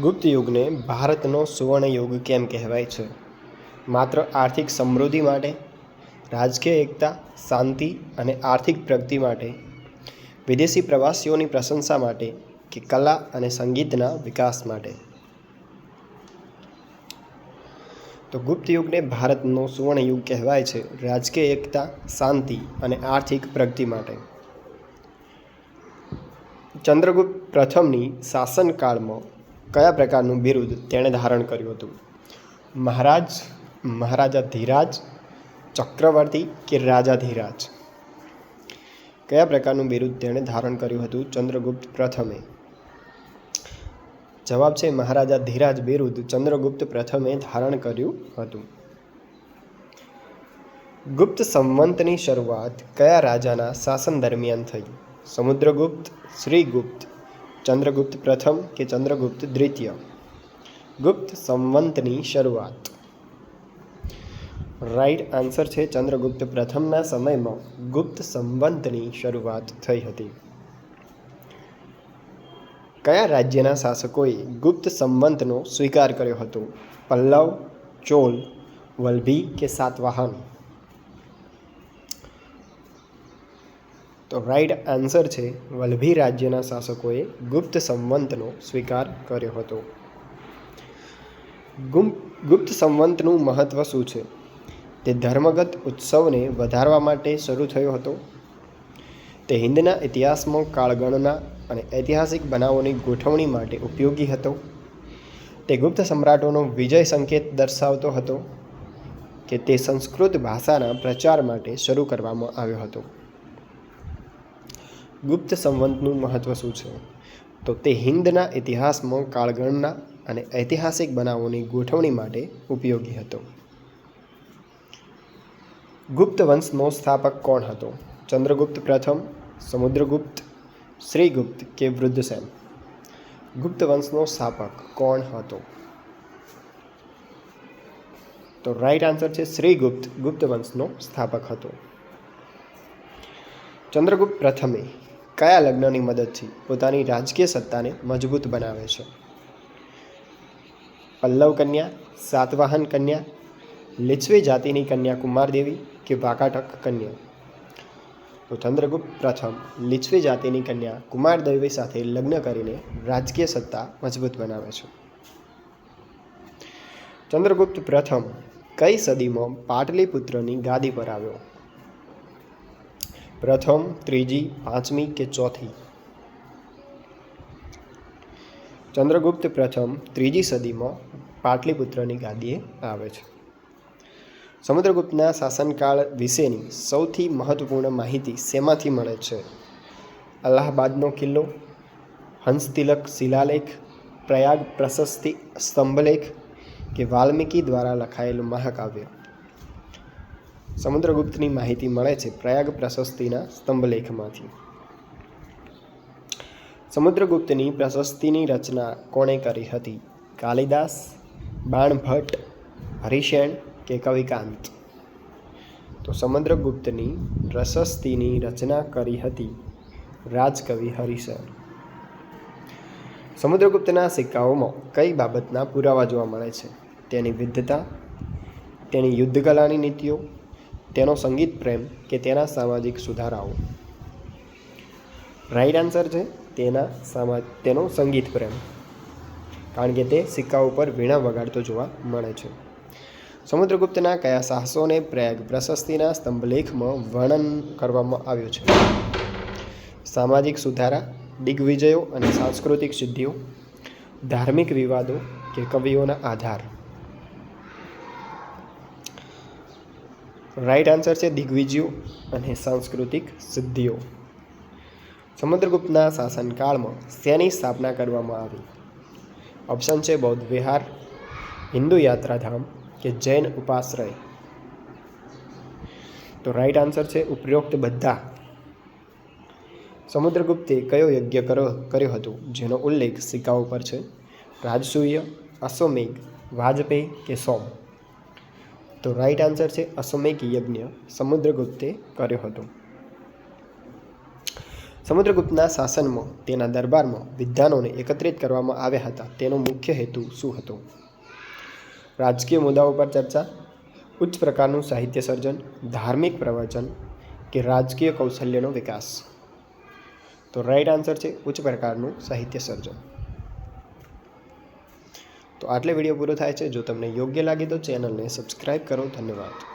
ગુપ્ત યુગને ભારતનો સુવર્ણ યુગ કેમ કહેવાય છે? માત્ર આર્થિક સમૃદ્ધિ માટે, રાજકીય એકતા, શાંતિ અને આર્થિક પ્રગતિ માટે, વિદેશી પ્રવાસીઓની પ્રશંસા માટે કે કલા અને સંગીતના વિકાસ માટે? તો ગુપ્ત યુગને ભારતનો સુવર્ણ યુગ કહેવાય છે રાજકીય એકતા, શાંતિ અને આર્થિક પ્રગતિ માટે. ચંદ્રગુપ્ત પ્રથમની શાસનકાળમાં કયા પ્રકારનું બિરુદ તેણે ધારણ કર્યું હતું? મહારાજ, મહારાજા ધીરાજ, ચક્રવર્તી કે રાજા ધીરાજ? કયા પ્રકારનું બિરુદ તેણે ધારણ કર્યું હતું? ચંદ્રગુપ્ત પ્રથમે. જવાબ છે મહારાજા ધીરાજ બિરુદ ચંદ્રગુપ્ત પ્રથમે ધારણ કર્યું હતું. ગુપ્ત સંવંતની શરૂઆત કયા રાજાના શાસન દરમિયાન થઈ? સમુદ્રગુપ્ત, શ્રીગુપ્ત ચંદ્રગુપ્ત પ્રથમ કે ચંદ્રગુપ્ત દ્વિતીય ગુપ્ત સંવંતની શરૂઆત રાઈટ આન્સર છે ચંદ્રગુપ્ત પ્રથમના સમયમાં ગુપ્ત સંવંતની શરૂઆત થઈ હતી કયા રાજ્યના શાસકોએ ગુપ્ત સંવંતનો સ્વીકાર કર્યો હતો? પલ્લવ, ચોલ, વલ્ભી કે સાતવાહન? તો રાઈટ આન્સર છે વલ્લભી રાજ્યના શાસકોએ ગુપ્ત સંવંતનો સ્વીકાર કર્યો હતો. ગુપ્ત સંવંતનું મહત્ત્વ શું છે? તે ધર્મગત ઉત્સવને વધારવા માટે શરૂ થયો હતો. તે હિન્દના ઇતિહાસમાં કાળગણના અને ઐતિહાસિક બનાવોની ગોઠવણી માટે ઉપયોગી હતો. તે ગુપ્ત સમ્રાટોનો વિજય સંકેત દર્શાવતો હતો કે તે સંસ્કૃત ભાષાના પ્રચાર માટે શરૂ કરવામાં આવ્યો હતો. ગુપ્ત સંવંતનું મહત્ત્વ શું છે? તો તે હિન્દના ઇતિહાસમાં કાળગણના અને ઐતિહાસિક બનાવોની ગોઠવણી માટે ઉપયોગી હતો. ગુપ્ત વંશનો સ્થાપક કોણ હતો? ચંદ્રગુપ્ત પ્રથમ, સમુદ્રગુપ્ત, શ્રીગુપ્ત કે વૃદ્ધસેન? ગુપ્ત વંશનો સ્થાપક કોણ હતો? તો રાઈટ આન્સર છે શ્રીગુપ્ત, ગુપ્ત વંશનો સ્થાપક હતો. ચંદ્રગુપ્ત પ્રથમે કયા લગ્નની મદદથી પોતાની રાજકીય સત્તાને મજબૂત બનાવે છે? પલ્લવ કન્યા, સાતવાહન કન્યા, લિચ્છવી જાતિની કન્યા કુમારદેવી કે વાકાટક કન્યા? તો ચંદ્રગુપ્ત પ્રથમ લિચ્છવી જાતિની કન્યા કુમારદેવી સાથે લગ્ન કરીને રાજકીય સત્તા મજબૂત બનાવે છે. ચંદ્રગુપ્ત પ્રથમ કઈ સદીમાં પાટલીપુત્રની ગાદી પર આવ્યો? પ્રથમ, ત્રીજી, પાંચમી કે ચોથી? ચંદ્રગુપ્ત પ્રથમ, ત્રીજી સદીમાં પાટલીપુત્રની ગાદીએ આવે છે. સમુદ્રગુપ્તના શાસનકાળ વિશેની સૌથી મહત્વપૂર્ણ માહિતી શેમાંથી મળે છે? અલ્હાબાદનો કિલ્લો હંસતિલક શિલાલેખ, પ્રયાગ પ્રશસ્તિ સ્તંભલેખ કે વાલ્મીકી દ્વારા લખાયેલું મહાકાવ્ય? સમુદ્રગુપ્તની માહિતી મળે છે પ્રયાગ પ્રશસ્તિના સ્તંભલેખમાંથી. સમુદ્રગુપ્તની પ્રશસ્તિની રચના કોણે કરી હતી? કાલિદાસ, બાણભટ્ટ હરિશેણ કે કવિકાંત? તો સમુદ્રગુપ્તની પ્રશસ્તિની રચના કરી હતી રાજકવિ હરિશેણ સમુદ્રગુપ્તના સિક્કાઓમાં કઈ બાબતના પુરાવા જોવા મળે છે? તેની વિદ્ધતા, તેની યુદ્ધકલાની નીતિઓ તેનો સંગીત પ્રેમ કે તેના સામાજિક સુધારાઓ. રાઈટ આન્સર છે, તેના સામા, તેનો સંગીત પ્રેમ. કારણ કે તે સિક્કા ઉપર વીણા વગાડતો જોવા મળે છે. સમુદ્રગુપ્તના કયા સાહસોને પ્રયાગ પ્રશસ્તિના સ્તંભલેખમાં વર્ણન કરવામાં આવ્યું છે? સામાજિક સુધારા, દિગ્વિજયો અને સાંસ્કૃતિક સિદ્ધિઓ, ધાર્મિક વિવાદો કે કવિઓના આધાર? રાઈટ આન્સર છે દિગ્વિજયો અને સાંસ્કૃતિક સિદ્ધિઓ. સમુદ્રગુપ્તના શાસનકાળમાં શેની સ્થાપના કરવામાં આવી? ઓપ્શન છે બૌદ્ધ વિહાર, હિન્દુ યાત્રાધામ કે જૈન ઉપાશ્રય? તો રાઈટ આન્સર છે ઉપરોક્ત બધા. સમુદ્રગુપ્તે કયો યજ્ઞ કરો કર્યો હતો? જેનો ઉલ્લેખ સિક્કા ઉપર છે. રાજસૂય, અશ્વમેઘ, વાજપેયી કે સોમ? તો રાઈટ આન્સર છે અશ્વમેઘ યજ્ઞ સમુદ્રગુપ્તે કર્યો હતો. સમુદ્રગુપ્તના શાસનમાં, તેના દરબારમાં વિદ્વાનોને એકત્રિત કરવામાં આવ્યા હતા. તેનો મુખ્ય હેતુ શું હતો? રાજકીય મુદ્દાઓ પર ચર્ચા. ઉચ્ચ પ્રકારનું સાહિત્ય સર્જન, ધાર્મિક પ્રવચન કે રાજકીય કૌશલ્યનો વિકાસ. તો રાઈટ આન્સર છે ઉચ્ચ પ્રકારનું સાહિત્ય સર્જન. તો આટલે વીડિયો પૂરો થાય છે. જો તમને યોગ્ય લાગે તો ચેનલને સબસ્ક્રાઈબ કરો. ધન્યવાદ.